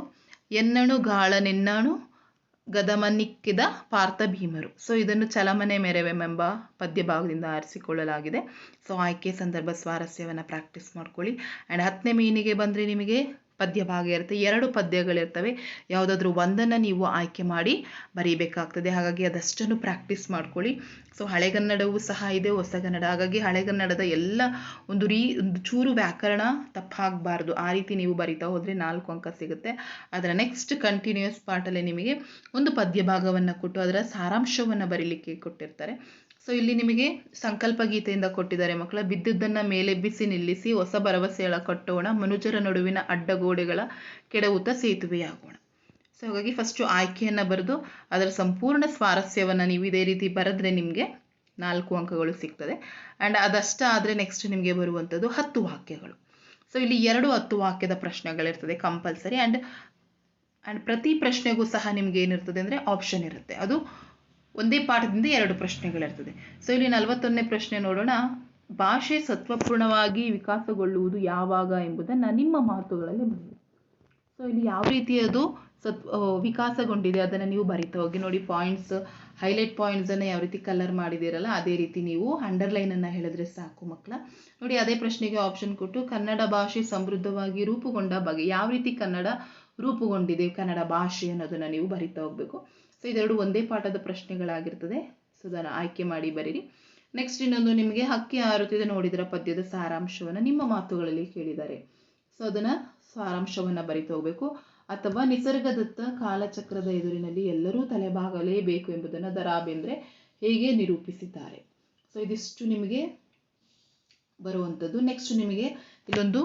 Speaker 1: ಎನ್ನಣು ಗಾಳನೆನ್ನಣು ಗದಮನಿಕ್ಕಿದ ಪಾರ್ಥ ಭೀಮರು ಸೊ ಇದನ್ನು ಚಲಮನೆ ಮೆರವೆಂಬ ಪದ್ಯ ಭಾಗದಿಂದ ಆರಿಸಿಕೊಳ್ಳಲಾಗಿದೆ. ಸೊ ಆಯ್ಕೆ ಸಂದರ್ಭ ಸ್ವಾರಸ್ಯವನ್ನು ಪ್ರಾಕ್ಟೀಸ್ ಮಾಡ್ಕೊಳ್ಳಿ. ಆ್ಯಂಡ್ ಹತ್ತನೇ ಮೀನಿಗೆ ಬಂದರೆ ನಿಮಗೆ ಪದ್ಯ ಭಾಗ ಇರುತ್ತೆ ಎರಡು ಪದ್ಯಗಳಿರ್ತವೆ. ಯಾವುದಾದ್ರೂ ಒಂದನ್ನು ನೀವು ಆಯ್ಕೆ ಮಾಡಿ ಬರೀಬೇಕಾಗ್ತದೆ. ಹಾಗಾಗಿ ಅದಷ್ಟನ್ನು ಪ್ರಾಕ್ಟೀಸ್ ಮಾಡ್ಕೊಳ್ಳಿ. ಸೊ ಹಳೆಗನ್ನಡವೂ ಸಹ ಇದೆ ಹೊಸಗನ್ನಡ ಹಾಗಾಗಿ ಹಳೆಗನ್ನಡದ ಎಲ್ಲ ಒಂದು ರೀ, ಒಂದು ಚೂರು ವ್ಯಾಕರಣ ತಪ್ಪಾಗಬಾರ್ದು. ಆ ರೀತಿ ನೀವು ಬರಿತಾ ಹೋದರೆ ನಾಲ್ಕು ಅಂಕ ಸಿಗುತ್ತೆ. ಅದರ ನೆಕ್ಸ್ಟ್ ಕಂಟಿನ್ಯೂಸ್ ಪಾರ್ಟಲ್ಲಿ ನಿಮಗೆ ಒಂದು ಪದ್ಯ ಭಾಗವನ್ನು ಕೊಟ್ಟು ಅದರ ಸಾರಾಂಶವನ್ನು ಬರೀಲಿಕ್ಕೆ ಕೊಟ್ಟಿರ್ತಾರೆ. ಸೊ ಇಲ್ಲಿ ನಿಮಗೆ ಸಂಕಲ್ಪ ಗೀತೆಯಿಂದ ಕೊಟ್ಟಿದ್ದಾರೆ ಮಕ್ಕಳ ಮೇಲೆ ಬಿಸಿ ನಿಲ್ಲಿಸಿ ಹೊಸ ಭರವಸೆಗಳ ಕಟ್ಟೋಣ ಮನುಜರ ನಡುವಿನ ಅಡ್ಡಗೋಡೆಗಳ ಕೆಡವುತ ಸೇತುವೆಯಾಗೋಣ. ಸೊ ಹಾಗಾಗಿ ಫಸ್ಟು ಆಯ್ಕೆಯನ್ನು ಬರೆದು ಅದರ ಸಂಪೂರ್ಣ ಸ್ವಾರಸ್ಯವನ್ನು ನೀವು ಇದೇ ರೀತಿ ಬರೆದ್ರೆ ನಿಮಗೆ ನಾಲ್ಕು ಅಂಕಗಳು ಸಿಗ್ತದೆ. ಆ್ಯಂಡ್ ಅದಷ್ಟಾದರೆ ನೆಕ್ಸ್ಟ್ ನಿಮಗೆ ಬರುವಂಥದ್ದು ಹತ್ತು ವಾಕ್ಯಗಳು. ಸೊ ಇಲ್ಲಿ ಎರಡು ಹತ್ತು ವಾಕ್ಯದ ಪ್ರಶ್ನೆಗಳಿರ್ತದೆ ಕಂಪಲ್ಸರಿ ಆ್ಯಂಡ್ ಆ್ಯಂಡ್ ಪ್ರತಿ ಪ್ರಶ್ನೆಗೂ ಸಹ ನಿಮ್ಗೆ ಏನಿರ್ತದೆ ಅಂದರೆ ಆಪ್ಷನ್ ಇರುತ್ತೆ. ಅದು ಒಂದೇ ಪಾಠದಿಂದ ಎರಡು ಪ್ರಶ್ನೆಗಳಿರ್ತದೆ. ಸೊ ಇಲ್ಲಿ ನಲವತ್ತೊಂದನೇ ಪ್ರಶ್ನೆ ನೋಡೋಣ. ಭಾಷೆ ಸತ್ವಪೂರ್ಣವಾಗಿ ವಿಕಾಸಗೊಳ್ಳುವುದು ಯಾವಾಗ ಎಂಬುದನ್ನು ನಿಮ್ಮ ಮಾತುಗಳಲ್ಲಿ ಬರೆಯಿರಿ ಸೊ ಇಲ್ಲಿ ಯಾವ ರೀತಿ ಅದು ಸತ್ ವಿಕಾಸಗೊಂಡಿದೆ ಅದನ್ನು ನೀವು ಬರಿತಾ ಹೋಗಿ ನೋಡಿ. ಪಾಯಿಂಟ್ಸ್ ಹೈಲೈಟ್ ಪಾಯಿಂಟ್ಸನ್ನು ಯಾವ ರೀತಿ ಕಲರ್ ಮಾಡಿದಿರಲ್ಲ ಅದೇ ರೀತಿ ನೀವು ಅಂಡರ್ಲೈನನ್ನು ಹೇಳಿದ್ರೆ ಸಾಕು ಮಕ್ಕಳ. ನೋಡಿ, ಅದೇ ಪ್ರಶ್ನೆಗೆ ಆಪ್ಷನ್ ಕೊಟ್ಟು ಕನ್ನಡ ಭಾಷೆ ಸಮೃದ್ಧವಾಗಿ ರೂಪುಗೊಂಡ ಬಗೆ, ಯಾವ ರೀತಿ ಕನ್ನಡ ರೂಪುಗೊಂಡಿದೆ ಕನ್ನಡ ಭಾಷೆ ಅನ್ನೋದನ್ನು ನೀವು ಬರಿತಾ ಹೋಗಬೇಕು. ಸೊ ಇದೆರಡು ಒಂದೇ ಪಾಠದ ಪ್ರಶ್ನೆಗಳಾಗಿರ್ತದೆ. ಸೊ ಅದನ್ನು ಆಯ್ಕೆ ಮಾಡಿ ಬರೀರಿ. ನೆಕ್ಸ್ಟ್ ಇನ್ನೊಂದು ನಿಮಗೆ ಹಕ್ಕಿ ಆರುತ್ತಿದೆ ನೋಡಿದರ ಪದ್ಯದ ಸಾರಾಂಶವನ್ನು ನಿಮ್ಮ ಮಾತುಗಳಲ್ಲಿ ಕೇಳಿದ್ದಾರೆ ಸೊ ಅದನ್ನು ಸಾರಾಂಶವನ್ನು ಬರಿತಾ ಹೋಗಬೇಕು. ಅಥವಾ ನಿಸರ್ಗದತ್ತ ಕಾಲಚಕ್ರದ ಎದುರಿನಲ್ಲಿ ಎಲ್ಲರೂ ತಲೆಬಾಗಲೇಬೇಕು ಎಂಬುದನ್ನು ದ ರಾ ಬೇಂದ್ರೆ ಹೇಗೆ ನಿರೂಪಿಸಿದ್ದಾರೆ? ಸೊ ಇದಿಷ್ಟು ನಿಮಗೆ ಬರುವಂಥದ್ದು ನೆಕ್ಸ್ಟ್ ನಿಮಗೆ ಇಲ್ಲೊಂದು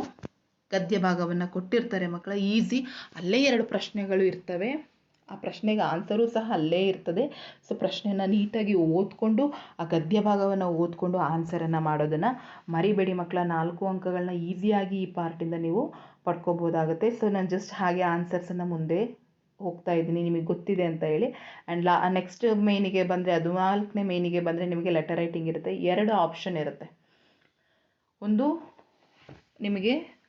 Speaker 1: ಗದ್ಯ ಭಾಗವನ್ನು ಕೊಟ್ಟಿರ್ತಾರೆ ಮಕ್ಕಳ, ಈಸಿ. ಅಲ್ಲೇ ಎರಡು ಪ್ರಶ್ನೆಗಳು ಇರ್ತವೆ. ಆ ಪ್ರಶ್ನೆಗೆ ಆನ್ಸರು ಸಹ ಅಲ್ಲೇ ಇರ್ತದೆ. ಸೊ ಪ್ರಶ್ನೆಯನ್ನು ನೀಟಾಗಿ ಓದ್ಕೊಂಡು, ಆ ಗದ್ಯ ಭಾಗವನ್ನು ಓದ್ಕೊಂಡು ಆನ್ಸರನ್ನು ಮಾಡೋದನ್ನು ಮರಿಬೇಡಿ ಮಕ್ಕಳ. ನಾಲ್ಕು ಅಂಕಗಳನ್ನ ಈಸಿಯಾಗಿ ಈ ಪಾರ್ಟಿಂದ ನೀವು ಪಡ್ಕೋಬೋದಾಗುತ್ತೆ. ಸೊ ನಾನು ಜಸ್ಟ್ ಹಾಗೆ ಆನ್ಸರ್ಸನ್ನು ಮುಂದೆ ಹೋಗ್ತಾ ಇದ್ದೀನಿ. ನಿಮಗೆ ಗೊತ್ತಿದೆ ಅಂತ ಹೇಳಿ. ಆ್ಯಂಡ್ ಲಾ ನೆಕ್ಸ್ಟ್ ಮೇನಿಗೆ ಬಂದರೆ, ಅದು ನಾಲ್ಕನೇ ಮೇನಿಗೆ ಬಂದರೆ ನಿಮಗೆ ಲೆಟರ್ ರೈಟಿಂಗ್ ಇರುತ್ತೆ. ಎರಡು ಆಪ್ಷನ್ ಇರುತ್ತೆ. ಒಂದು, ನಿಮಗೆ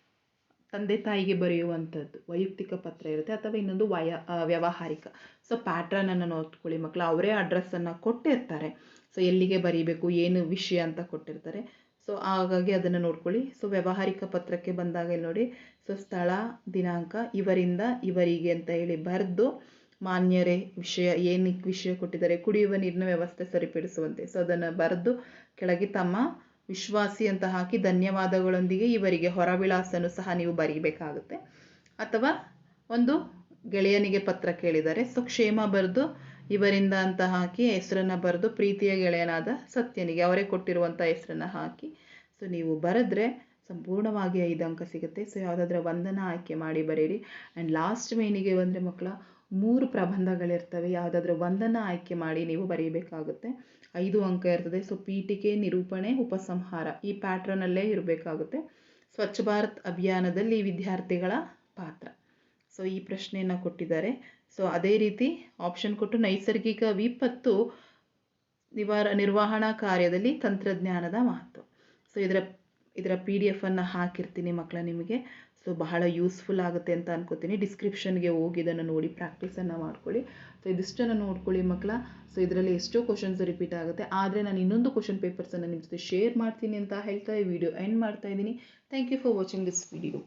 Speaker 1: ತಂದೆ ತಾಯಿಗೆ ಬರೆಯುವಂಥದ್ದು, ವೈಯಕ್ತಿಕ ಪತ್ರ ಇರುತ್ತೆ ಅಥವಾ ಇನ್ನೊಂದು ವಯ ವ್ಯವಹಾರಿಕ. ಸೊ ಪ್ಯಾಟ್ರನನ್ನು ನೋಡ್ಕೊಳ್ಳಿ ಮಕ್ಕಳು ಅವರೇ ಅಡ್ರೆಸ್ಸನ್ನು ಕೊಟ್ಟಿರ್ತಾರೆ. ಸೊ ಎಲ್ಲಿಗೆ ಬರೀಬೇಕು, ಏನು ವಿಷಯ ಅಂತ ಕೊಟ್ಟಿರ್ತಾರೆ. ಸೊ ಹಾಗಾಗಿ ಅದನ್ನು ನೋಡ್ಕೊಳ್ಳಿ. ಸೊ ವ್ಯವಹಾರಿಕ ಪತ್ರಕ್ಕೆ ಬಂದಾಗ ನೋಡಿ. ಸೊ ಸ್ಥಳ, ದಿನಾಂಕ, ಇವರಿಂದ ಇವರಿಗೆ ಅಂತ ಹೇಳಿ ಬರೆದು ಮಾನ್ಯರೇ ವಿಷಯ ಏನಕ್ಕೆ ವಿಷಯ ಕೊಟ್ಟಿದ್ದಾರೆ, ಕುಡಿಯುವ ನೀರಿನ ವ್ಯವಸ್ಥೆ ಸರಿಪಡಿಸುವಂತೆ. ಸೊ ಅದನ್ನು ಬರೆದು ಕೆಳಗೆ ತಮ್ಮ ವಿಶ್ವಾಸಿ ಅಂತ ಹಾಕಿ ಧನ್ಯವಾದಗಳೊಂದಿಗೆ ಇವರಿಗೆ ಹೊರವಿಳಾಸನು ಸಹ ನೀವು ಬರೀಬೇಕಾಗುತ್ತೆ. ಅಥವಾ ಒಂದು ಗೆಳೆಯನಿಗೆ ಪತ್ರ ಕೇಳಿದರೆ, ಸೊ, ಕ್ಷೇಮ ಬರೆದು ಇವರಿಂದ ಅಂತ ಹಾಕಿ ಹೆಸರನ್ನು ಬರೆದು ಪ್ರೀತಿಯ ಗೆಳೆಯನಾದ ಸತ್ಯನಿಗೆ ಅವರೇ ಕೊಟ್ಟಿರುವಂಥ ಹೆಸರನ್ನು ಹಾಕಿ, ಸೊ, ನೀವು ಬರೆದ್ರೆ ಸಂಪೂರ್ಣವಾಗಿ ಐದು ಅಂಕ ಸಿಗುತ್ತೆ. ಸೊ, ಯಾವುದಾದ್ರೂ ವಂದನ ಆಯ್ಕೆ ಮಾಡಿ ಬರೀರಿ. ಆ್ಯಂಡ್ ಲಾಸ್ಟ್ ಮೇನಿಗೆ ಬಂದರೆ ಮಕ್ಕಳ ಮೂರು ಪ್ರಬಂಧಗಳಿರ್ತವೆ. ಯಾವುದಾದ್ರೂ ಒಂದನ್ನು ಆಯ್ಕೆ ಮಾಡಿ ನೀವು ಬರೀಬೇಕಾಗುತ್ತೆ. ಐದು ಅಂಕ ಇರ್ತದೆ. ಸೊ ಪೀಠಿಕೆ, ನಿರೂಪಣೆ, ಉಪಸಂಹಾರ ಈ ಪ್ಯಾಟ್ರನಲ್ಲೇ ಇರಬೇಕಾಗುತ್ತೆ. ಸ್ವಚ್ಛ ಭಾರತ್ ಅಭಿಯಾನದಲ್ಲಿ ವಿದ್ಯಾರ್ಥಿಗಳ ಪಾತ್ರ. ಸೊ ಈ ಪ್ರಶ್ನೆಯನ್ನು ಕೊಟ್ಟಿದ್ದಾರೆ. ಸೊ ಅದೇ ರೀತಿ ಆಪ್ಷನ್ ಕೊಟ್ಟು ನೈಸರ್ಗಿಕ ವಿಪತ್ತು ನಿವಾರ, ನಿರ್ವಹಣಾ ಕಾರ್ಯದಲ್ಲಿ ತಂತ್ರಜ್ಞಾನದ ಮಹತ್ವ. ಸೊ ಇದರ ಇದರ ಪಿ ಡಿ ಎಫನ್ನು ಹಾಕಿರ್ತೀನಿ ಮಕ್ಕಳ ನಿಮಗೆ. ಸೊ ಬಹಳ ಯೂಸ್ಫುಲ್ ಆಗುತ್ತೆ ಅಂತ ಅನ್ಕೋತೀನಿ. ಡಿಸ್ಕ್ರಿಪ್ಷನ್ಗೆ ಹೋಗಿ ಇದನ್ನು ನೋಡಿ ಪ್ರಾಕ್ಟೀಸನ್ನು ಮಾಡ್ಕೊಳ್ಳಿ. ಸೊ ಇದಿಷ್ಟನ್ನು ನೋಡ್ಕೊಳ್ಳಿ ಮಕ್ಕಳ ಸೊ ಇದರಲ್ಲಿ ಎಷ್ಟೋ ಕ್ವಶನ್ಸ್ ರಿಪೀಟ್ ಆಗುತ್ತೆ. ಆದರೆ ನಾನು ಇನ್ನೊಂದು ಕ್ವಶನ್ ಪೇಪರ್ಸನ್ನು ನಿಮ್ಮ ಜೊತೆ ಶೇರ್ ಮಾಡ್ತೀನಿ ಅಂತ ಹೇಳ್ತಾ ಈ ವಿಡಿಯೋ ಎಂಡ್ ಮಾಡ್ತಾ ಇದ್ದೀನಿ. Thank you for watching this video